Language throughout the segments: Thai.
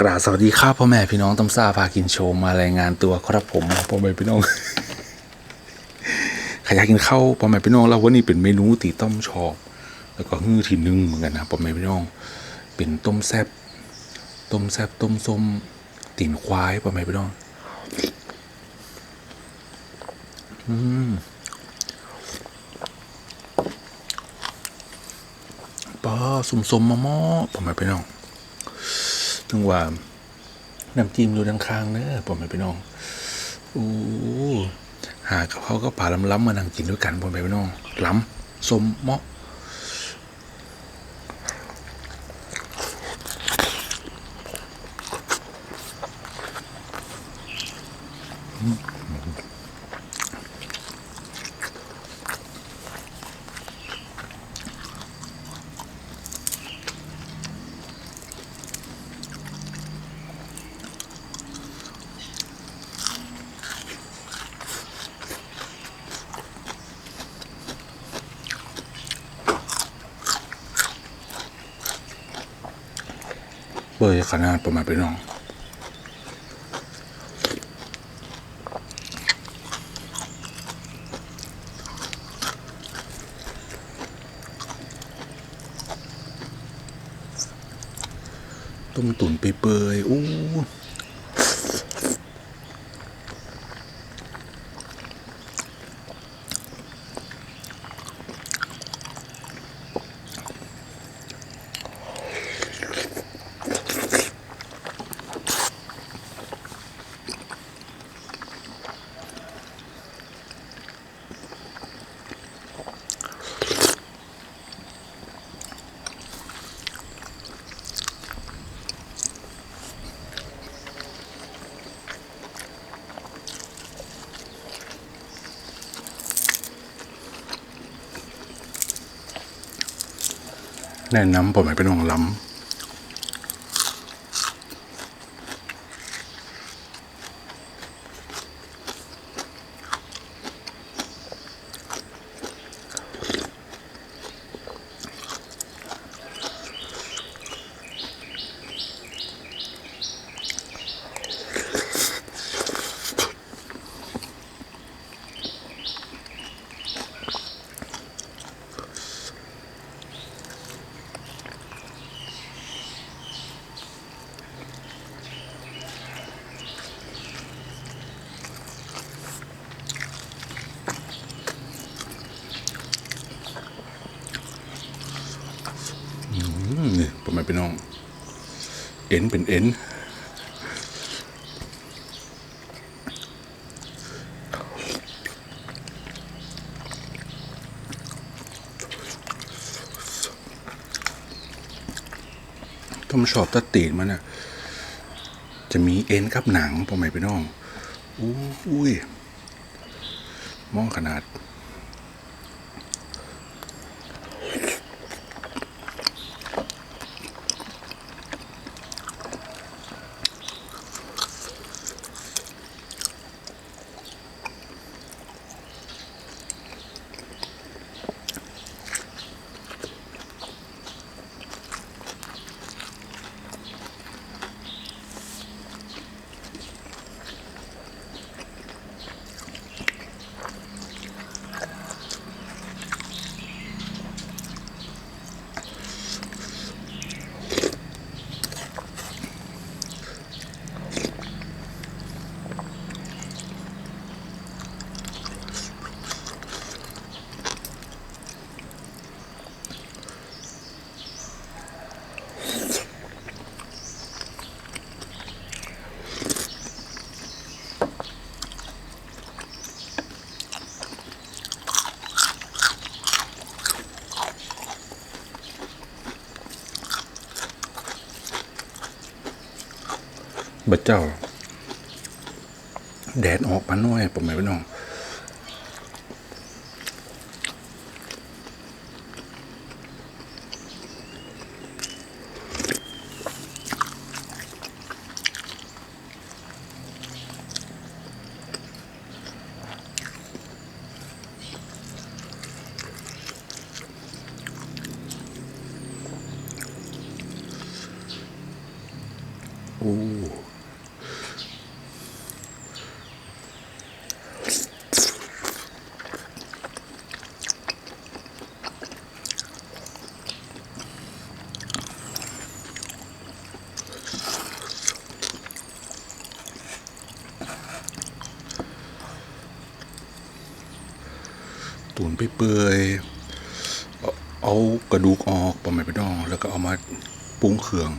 กราบสวัสดีครับพ่อแม่พี่น้องต้มซาพากินโชว์มารายงานตัวครับผมพ่อแม่พี่น้องใครอยากกินข้าวพ่อแม่พี่น้องแล้ววันนี้เป็นเมนูตีต้มชอบ แล้วก็ฮื้อที่หนึ่งเหมือนกันนะพ่อแม่พี่น้อง เป็นต้มแซบต้มแซบต้มส้มตีนควายพ่อแม่พี่น้อง อืมป้าสมๆมาหม้อพ่อแม่พี่น้อง ถึงว่าน้ำจิ้มอยู่ด้านข้างเนอะผมไปน้องอู้หากับเขาก็ป่าล้ำๆมานั่งกินด้วยกันผมไปน้องล้ำสมเหมาะ เบอร์ขนาดประมาณไปน้องต้มตุ๋นไปเปื่อยอู้ แนะนำผมให้เป็นของล้ำอืม นี่ผมให้เป็นน้อง เอ็นเป็นเอ็นผมชอบตะตีนมันน่ะจะมีเอ็นกับหนังผมไม่ไปน้องอู้อุ้ยมองขนาด บัดเจ้า แดดออกมาหน่อยผมไม่ไปน้องโเปื่อยเอากระดูกออกประมาณไปน้อง แล้วก็เอามาปรุงเครื่อง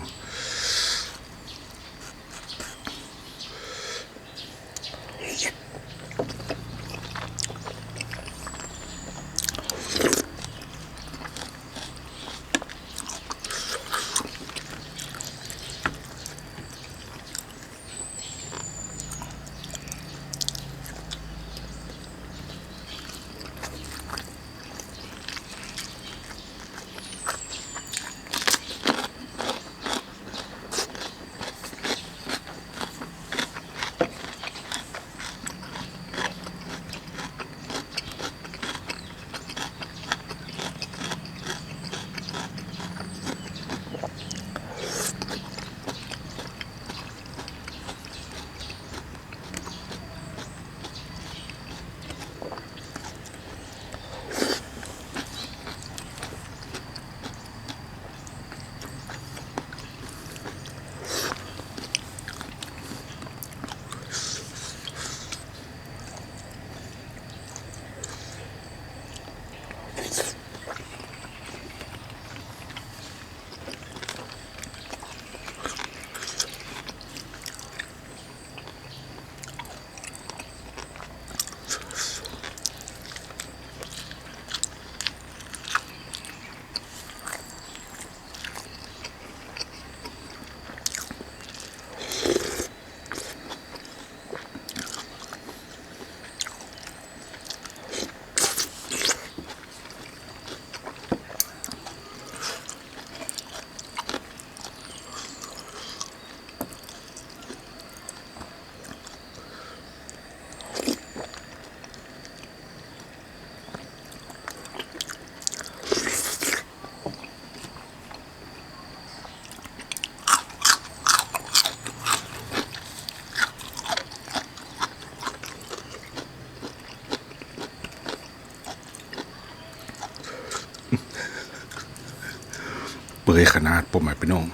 เลยขนาดประมาณไปน้อง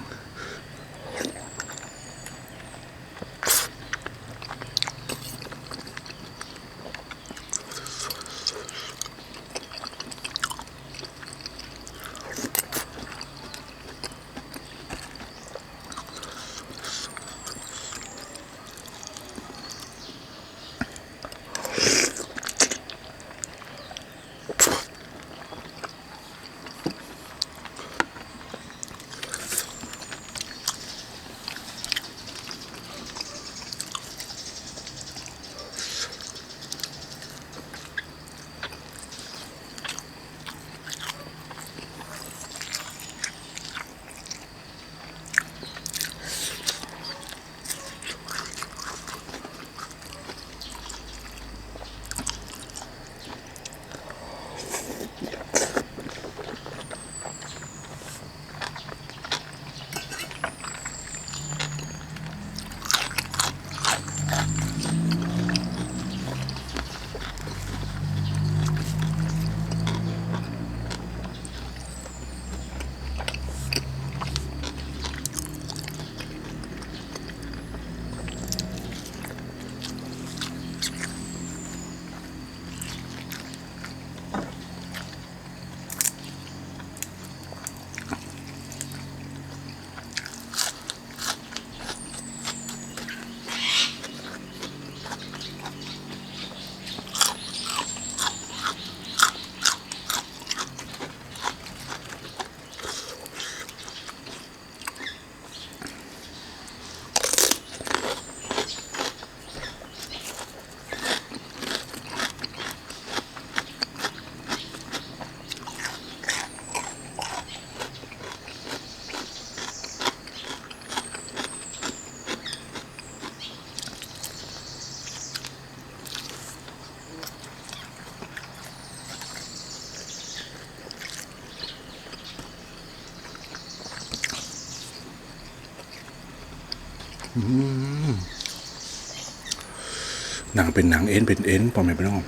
นังเป็นหนังเอ็นเป็นเอ็นปอมแม่พี่น้อง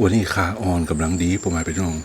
วันนี้ขาอ่อนกำลังดีปอมายเป็นน้อง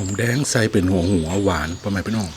อมแดงใส่เป็นหัวหัวหวานประมาณพี่น้อง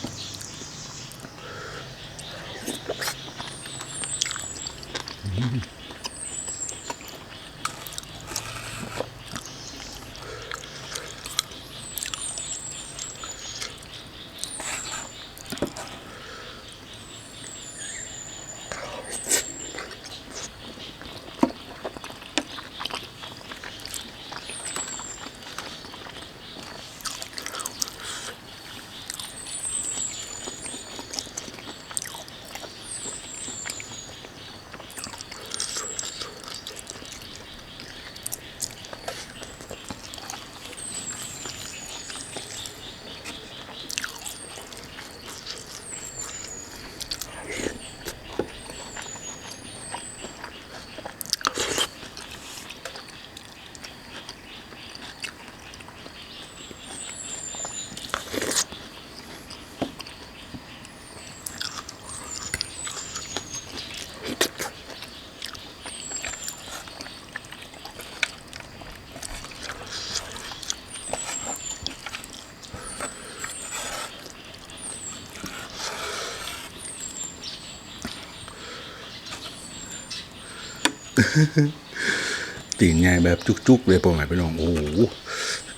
ตีนใหญ่แบบจุกๆเลยพ่อแม่พี่น้องโอ้โห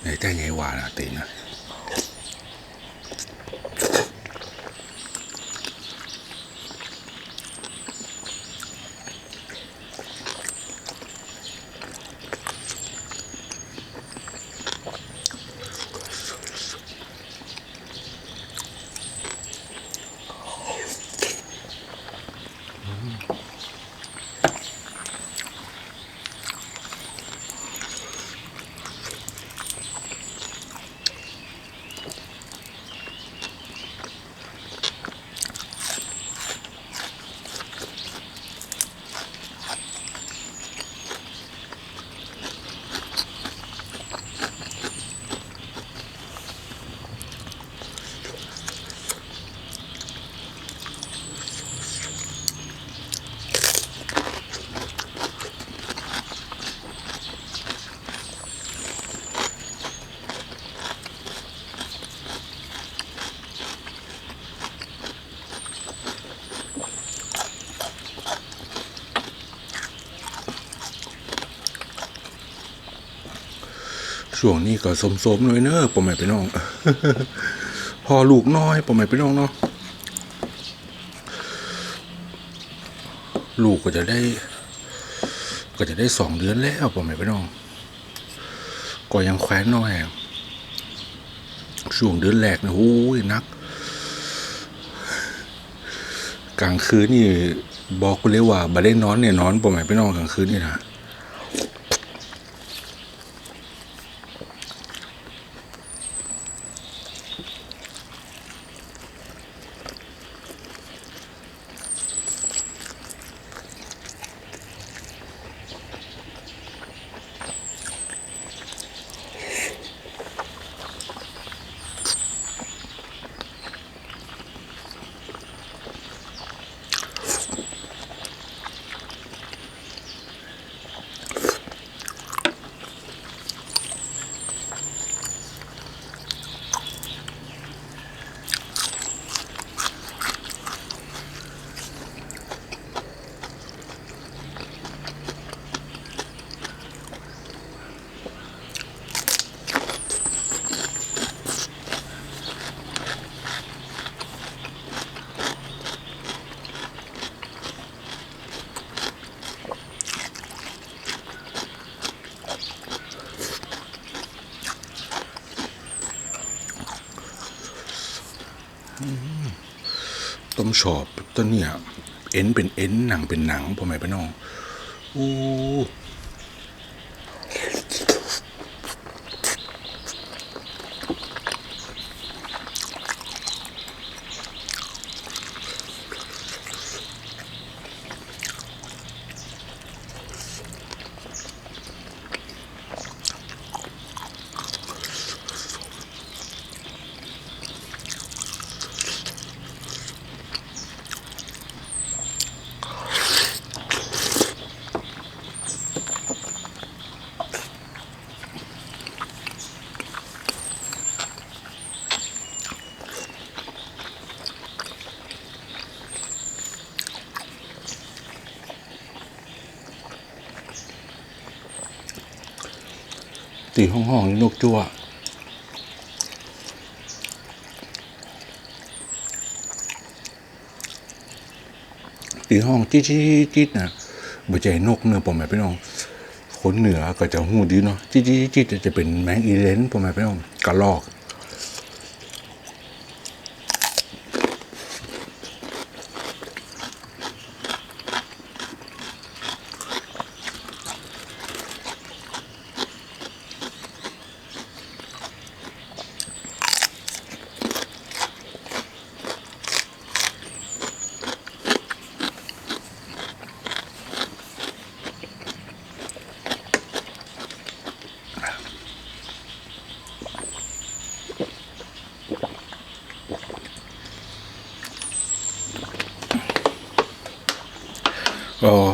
ไหญ่ใจใหญ่หวานอะตีนนะ ช่วงนี้ก็สมๆหน่อยเนอะพ่อม่พี่น้อง พอลูกน้อยพ่อม่พี่น้องเนาะลูกก็จะได้ ก็จะได้สองเดือนแล้วพ่อม่พี่น้อง ก็ยังแคว้นน้อยช่วงเดือนแรกนะโอ้ยนัก กลางคืนนี่บอกกูเลยว่าบ่ได้นอนเนี่ยนอนพ่อม่พี่น้องกลางคืนนี่นะ ต้มชอบต้นเนี่ย เอ็นเป็นเอ็นหนังเป็นหนังพ่อแม่พี่น้องอู้ ตีห้องห้องนี่นกจั่วตีห้องจี๊ดจี๊ดจี๊ดนะบ่ใจนกเนื้อพ่อแม่พี่น้องคนเหนือก็จะหูดีเนาะจี๊ดจี๊ดจี๊ดจะเป็นแมงอีเลนผมแม่พี่น้องกระลอก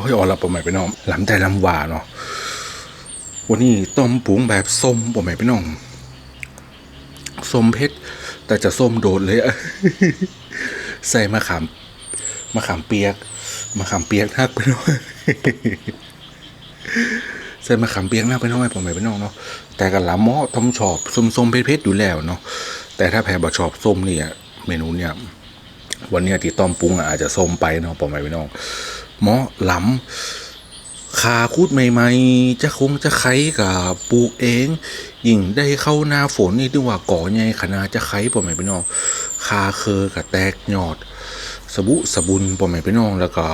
โอ้ยอ่อนละปอมใหม่พี่น้องลำใจลำหวาเนาะวันนี้ต้มปุ๋งแบบส้มปอมใหม่พี่น้องส้มเพชรแต่จะส้มโดดเลยอะใส่มะขามมะขามเปียกมะขามเปียกนักไปน่อยใส่มะขามเปียกนักไปน่อยปอมใหม่พี่น้องเนาะแต่กับละหม้อต้มชอบส้มๆเพชรๆอยู่แล้วเนาะแต่ถ้าแพ้บ่ชอบส้มเนี่ย เมนูเนี่ยวันนี้ที่ต้มปรุงอาจจะส้มไปเนาะปอมใหม่พี่น้อง หมาะล้ำคาคูดใหม่ ๆ จะคงจะไข่กับปลูกเอง ยิ่งได้เข้าหน้าฝนนี่ดีกว่าก่อใหญ่ขนาดจะไข่ป่อแม่พี่น้องคาเคอกับแตกยอด สบุสบุนป่อแม่พี่น้องแล้วก็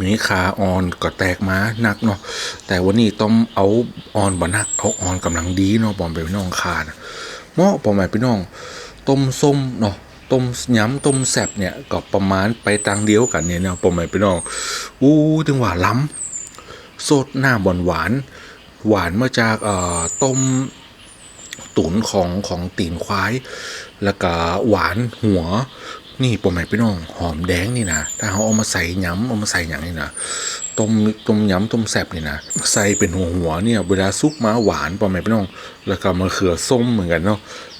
มีคาออนก็แตกมาหนักเนาะแต่วันนี้ต้องเอาออนบ่หนักเอาออนกำลังดีเนาะป่อแม่พี่น้องคานะเหมาะป่อแม่พี่น้องต้มส้มเนาะ ต้มย้ำต้มแซบเนี่ยก็ประมาณไปตังเดียวกันเนี่ยเนาะปมไปน้องอู้ถึงหวาล้ำสดหน้าบอนหวานหวานมาจากเอ่อต้มตุ๋นของของตีนควาย แล้วก็หวานหัว นี่ปอมไปพี่น้องหอมแดงนี่นะถ้าเขาเอามาใส่ย้ำเอามาใส่อย่างนี้นะต้มต้มย้ำต้มแซบนี่นะใส่เป็นหัวหัวเนี่ยเวลาซุปมาหวานปอมไปพี่น้อง แล้วก็มะเขือส้มเหมือนกันเนาะ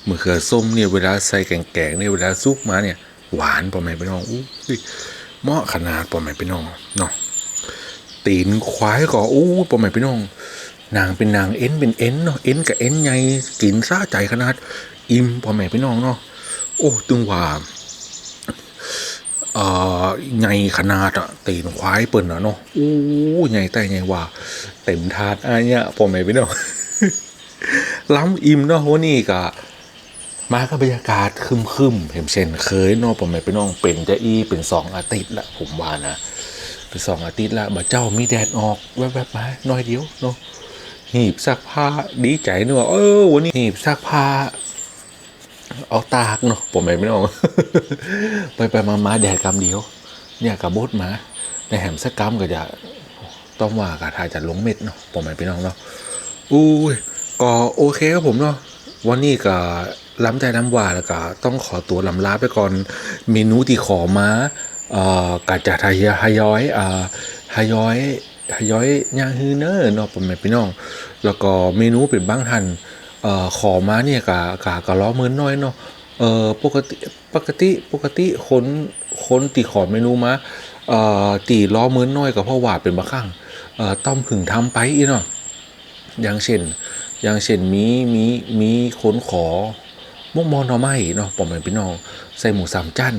มะเขือส้มเนี่ยเวลาใส่แกงๆเนี่ยเวลาซุปมาเนี่ย หวานปอแม่พี่น้องอู้เหมาะขนาดปอแม่พี่น้องเนาะตีนควายก็อู้ปอแม่พี่น้อง นางเป็นนางเอ็นเป็นเอ็นเนาะเอ็นกับเอ็นไงกินซาใจขนาด อิ่มพ่อแม่พี่น้องเนาะโอ้ตึงว่าเอ่อไงขนาดอะตีนควายเปิ่นอะเนาะโอ้ไงแต่ไงว่า เต็มถาดอันเนี้ยพ่อแม่พี่น้องล้ำอิ่มเนาะวันนี้ก็ มาก็บรรยากาศคึมคึมๆเห็นเช่นเคยนาะผมไม่ไปน้องเป็นจะอีเป็นสองอาทิตย์ละผมว่านะเป็นสองอาทิตย์ละบ่เจ้ามีแดดออกแวบๆมาหน้อยเดียวเนาะหีบซักผ้าดีใจเนอะเออวันนี้หีบซักผ้าเอาตากเนาะผมไม่ไปน้องไปไปมามาแดดกำเดียว เนี่ยกับบดมาในแหมสักกำก็จะต้องว่ากะทายจะลงเม็ดเนาะผมไม่ไปน้องเนาะอุ้ยก็โอเคครับผมเนาะวันนี้ก็ ล้ำใจน้ำหวานแล้วก็ต้องขอตัวลำลาไปก่อน เมนูที่ขอมาเอ่อกะจะทยอยทยอยอ่าทยอยทยอยย่างฮือเนอร์เนาะผมไม่พี่น้อง แล้วก็เมนูเป็นบ้างทันเอ่อขอมาเนี่ยกะกะกะล้อมือนน้อยเนาะเอ่อปกติปกติปกติคนคนตีขอเมนูมาเอ่อตีล้อมือนน้อยก็เพราะว่าเป็นบางครั้งเอ่อต้อมผึ่งทำไปอีเนาะอย่างเช่น อย่างเช่นมีมีมีคนขอ มุกมอนหน่อไม้เนาะปอมแม่พี่น้องใส่หมูสามจัน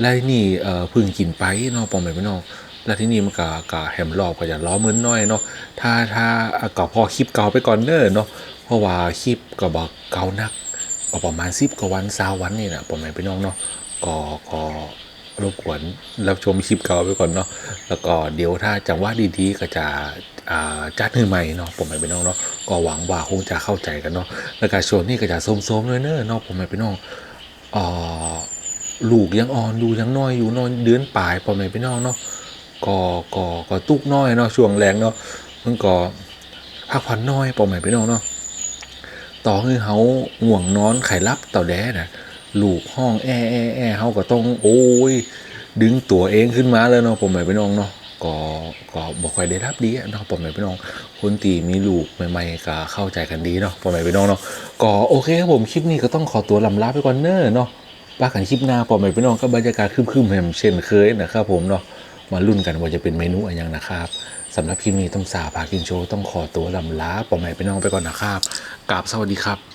แล้วที่นี่เอ่อพึ่งกินไปเนาะปอมแม่พี่น้องแล้วที่นี่มันก็ก็แหมรอบก็จะล้อมือนน้อยเนาะถ้าถ้าอะก็พอคลิปเก่าไปก่อนเน้อเนาะเพราะว่าคลิปก็บอกเก่านักก็ประมาณสิบกว่าวันสาวันนี่นะปอมแม่พี่น้องเนาะก็ก็รบกวนรับชมคลิปเก่าไปก่อนเนาะแล้วก็เดี๋ยวถ้าจังหวะดีๆก็จะ จัดให้ใหม่เนาะผมไม่ไปน้องเนาะก็หวังว่าคงจะเข้าใจกันเนาะแล้วก็ช่วงนี้ก็จะโสมๆเลยเนอะเนาะผมไม่ไปน้องอ่าลูกยังอ่อนดูยังน้อยอยู่น้อยเดือนปลายผมไม่ไปน้องเนาะก็ก็ก็ตุกน้อยเนาะช่วงแรงเนาะมันก็พักผ่อนน้อยผมไม่ไปน้องเนาะต่อให้เขาห่วงนอนไข่รับเต่าแด้นะลูกห้องแอแอแอเขาก็ต้องโอ้ยดึงตัวเองขึ้นมาเลยเนาะผมหมายไปน้องเนาะ ก็ก็บอกใครได้รับดีเนาะผมหมายไปน้อง คนตีมีลูกใหม่ๆก็เข้าใจกันดีเนาะผมหมายไปน้องเนาะก็โอเคครับผมคลิปนี้ก็ต้องขอตัวลำลาไปก่อนเนอะเนาะป้ากันคลิปหน้าผมหมายไปน้องก็บรรยากาศครึมๆแหมเช่นเคยนะครับผมเนาะมาลุ้นกันว่าจะเป็นเมนูอะไรย่างนะครับสำหรับคลิปนี้ต้องสาพากินโชว์ต้องขอตัวลำลาผมหมายไปน้องไปก่อนนะครับกราบสวัสดีครับ